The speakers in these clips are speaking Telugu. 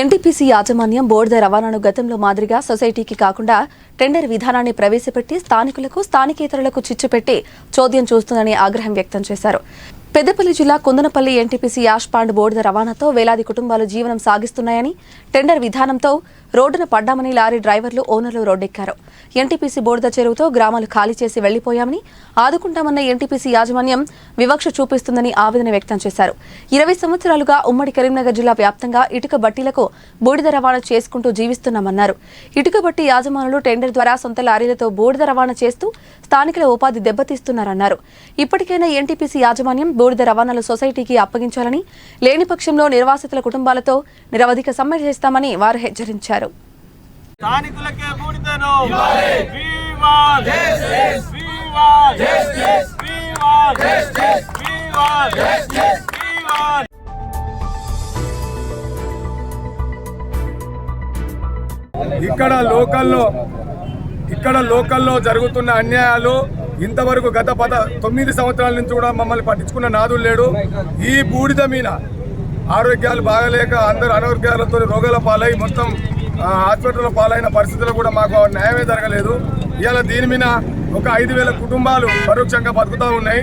ఎన్టీపీసీ యాజమాన్యం బోర్డు రవాణాను గతంలో మాదిరిగా సొసైటీకి కాకుండా టెండర్ విధానాన్ని ప్రవేశపెట్టి స్థానికులకు స్థానికేతరులకు చిచ్చుపెట్టి చోద్యం చూస్తుందని ఆగ్రహం వ్యక్తం చేశారు. పెద్దపల్లి జిల్లా Kundanapalli NTPC ash pond board రవాణాతో వేలాది కుటుంబాలు జీవనం సాగిస్తున్నాయని టెండర్ విధానంతో రోడ్డున పడ్డామని లారీ డ్రైవర్లు ఓనర్లు రోడ్డెక్కారు. ఎన్టీపీసీ బోర్డుద చెరువుతో గ్రామాలు ఖాళీ చేసి వెళ్ళిపోయామని ఆదుకుంటామన్న ఎన్టీపీసీ యాజమాన్యం వివక్ష చూపిస్తుందని ఆవేదన వ్యక్తం చేశారు. ఇరవై సంవత్సరాలుగా ఉమ్మడి కరీంనగర్ జిల్లా వ్యాప్తంగా ఇటుక బట్టీలకు బూడిద రవాణా చేసుకుంటూ జీవిస్తున్నామన్నారు. ఇటుక బట్టి యాజమానులు టెండర్ ద్వారా సొంత లారీలతో బూడిద రవాణా చేస్తూ స్థానికుల ఉపాధి దెబ్బతీస్తున్నారన్నారు. ఇప్పటికైనా ఎన్టీపీసీ యాజమాన్యం బూడిద రవాణాలు సొసైటీకి అప్పగించాలని లేని పక్షంలో నిర్వాసితుల కుటుంబాలతో నిరవధిక సమ్మె చేస్తామని వారు హెచ్చరించారు. ఇక్కడ లోకల్లో ఇక్కడ లోకల్లో జరుగుతున్న అన్యాయాలు ఇంతవరకు గత పద తొమ్మిది సంవత్సరాల నుంచి కూడా మమ్మల్ని పట్టించుకున్న నాదులు లేడు. ఈ బూడిద మీద ఆరోగ్యాలు బాగలేక అందరు అనారోగ్యాలతో రోగాల పాలై మొత్తం హాస్పిటల్ హాస్పిటల్లో పాలైన పరిస్థితుల్లో కూడా మాకు న్యాయమే జరగలేదు. ఇవాళ దీని మీద ఒక ఐదు వేల కుటుంబాలు పరోక్షంగా బతుకుతూ ఉన్నాయి.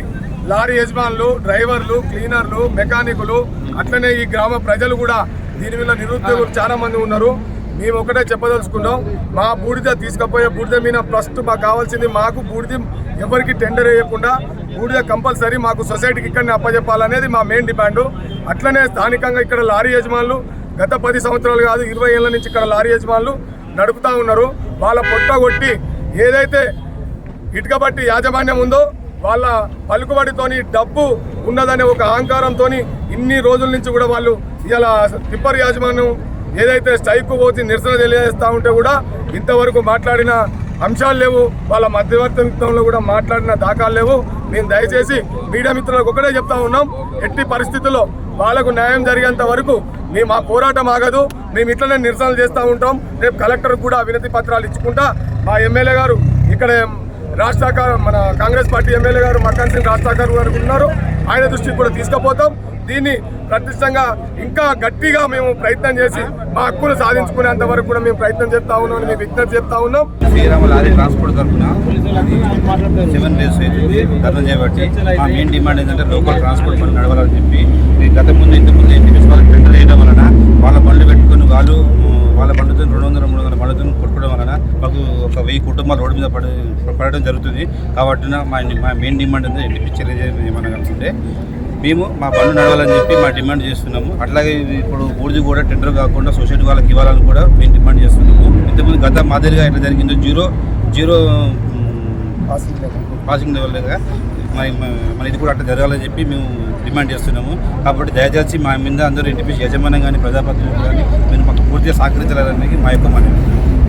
లారీ యజమానులు డ్రైవర్లు క్లీనర్లు మెకానికులు అట్లనే ఈ గ్రామ ప్రజలు కూడా దీని మీద నిరుద్యోగులు చాలా మంది ఉన్నారు. మేము ఒకటే చెప్పదలుచుకున్నాం మా బూడిద తీసుకుపోయే బూడిద మీద ఫస్ట్ మాకు కావాల్సింది మాకు బూడిద ఎవరికి టెండర్ వేయకుండా బూడిద కంపల్సరీ మాకు సొసైటీకి ఇక్కడనే అప్పచెప్పాలనేది మా మెయిన్ డిమాండ్ అట్లనే స్థానికంగా ఇక్కడ లారీ యజమానులు గత పది సంవత్సరాలు కాదు ఇరవై ఏళ్ళ నుంచి ఇక్కడ లారీ యజమానులు నడుపుతా ఉన్నారు. వాళ్ళ పొట్ట కొట్టి ఏదైతే ఇటుక బట్టి యాజమాన్యం ఉందో వాళ్ళ పలుకుబడితోని డబ్బు ఉన్నదనే ఒక అహంకారంతో ఇన్ని రోజుల నుంచి కూడా వాళ్ళు ఇలా టిప్పర్ యాజమాన్యం ఏదైతే స్ట్రైక్ పోతే నిరసన తెలియజేస్తూ ఉంటే కూడా ఇంతవరకు మాట్లాడిన అంశాలు లేవు. వాళ్ళ మధ్యవర్తిత్వంలో కూడా మాట్లాడిన దాఖలు లేవు. మేము దయచేసి మీడియా మిత్రులకు ఒకటే చెప్తా ఉన్నాం. ఎట్టి పరిస్థితుల్లో వాళ్ళకు న్యాయం జరిగేంత వరకు మేము మా పోరాటం ఆగదు. మేము ఇట్లనే నిరసనలు చేస్తూ ఉంటాం. రేపు కలెక్టర్ కూడా వినతి పత్రాలు ఇచ్చుకుంటా మా ఎమ్మెల్యే గారు ఇక్కడ రాష్ట్ర మన కాంగ్రెస్ పార్టీ ఎమ్మెల్యే గారు మక్కన్ సింగ్ రాష్ట్రాకర్ గారు ఉన్నారు. ఆయన దృష్టికి కూడా తీసుకుపోతాం. దీన్ని ప్రతిష్టంగా ఇంకా గట్టిగా మేము ప్రయత్నం చేసి మా హక్కులు సాధించుకునేంత వరకు కూడా మేము ప్రయత్నం చేస్తా ఉన్నాం మేము విజ్ఞప్తి చెప్తా ఉన్నాం. శ్రీరామ లారీ ట్రాన్స్పోర్ట్ తరఫున సెవెన్ డేస్ ధర్నా చేయబట్టి మా మెయిన్ డిమాండ్ ఏంటంటే లోకల్ ట్రాన్స్పోర్ట్ బండ్ నడవాలని చెప్పి గత ముందు ఇంత ముందు ఎన్ని వాళ్ళకి టెండర్ వలన వాళ్ళ బండ్లు పెట్టుకొని వాళ్ళు వాళ్ళ బండ్లతో రెండు వందల మూడు వందల బండ్లతో కొట్టుకోవడం వలన మాకు ఒక వెయ్యి కుటుంబాలు రోడ్డు మీద పడ పడడం జరుగుతుంది. కాబట్టి మా మా మెయిన్ డిమాండ్ ఏంటంటే ఎన్టీపీ చర్య ఏమన్నా అనుకుంటే మేము మా బండ్లు నడవాలని చెప్పి మా డిమాండ్ చేస్తున్నాము. అట్లాగే ఇప్పుడు బూడిది కూడా టెండర్ కాకుండా సొసైటీ వాళ్ళకి ఇవ్వాలని కూడా మేము డిమాండ్ చేస్తున్నాము. ఇంతకుముందు గత మాదిరిగా ఎట్లా జరిగిందో జీరో జీరో పాసింగ్ లెవెల్గా మరి మ- మరి ఇది కూడా అట్లా జరగాలని చెప్పి మేము డిమాండ్ చేస్తున్నాము. కాబట్టి దయచేసి మా మీద అందరూ ఇంటిపి యజమానం కానీ ప్రజాప్రతినిధులు కానీ మీరు మాకు పూర్తిగా సహకరించాలని మా యొక్క మనవి.